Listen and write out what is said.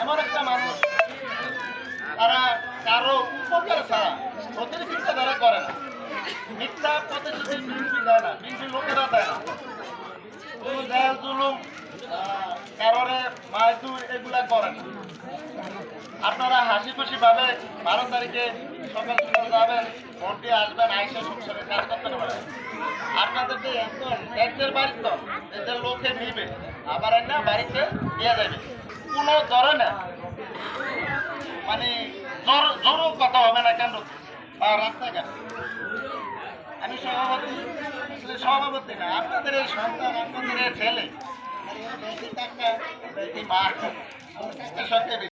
এমন একটা মানুষ তারা কারও উপকার ছাড়া অতিরিক্ত তারা করে না। মিথ্যা দেয় না লোকেরা দেয় না। আপনারা হাসি খুশি ভাবে বারো তারিখে সকাল সকাল যাবেন, ভোট দিয়ে আসবেন, আইসে সংসারে কাজ করতে পারবেন। আপনাদেরকে একদম একদের বাড়ির তো এদের লোকে নিবে। আবার না বাড়িতে দিয়ে যাবে। কোনো ধরে না। মানে জোর জোরও কথা হবে না কেন? বা রাস্তাঘাট আমি সভাপতি সভাপতি না আপনাদের সন্তান আপনাদের ছেলে। টাকা মা সত্যি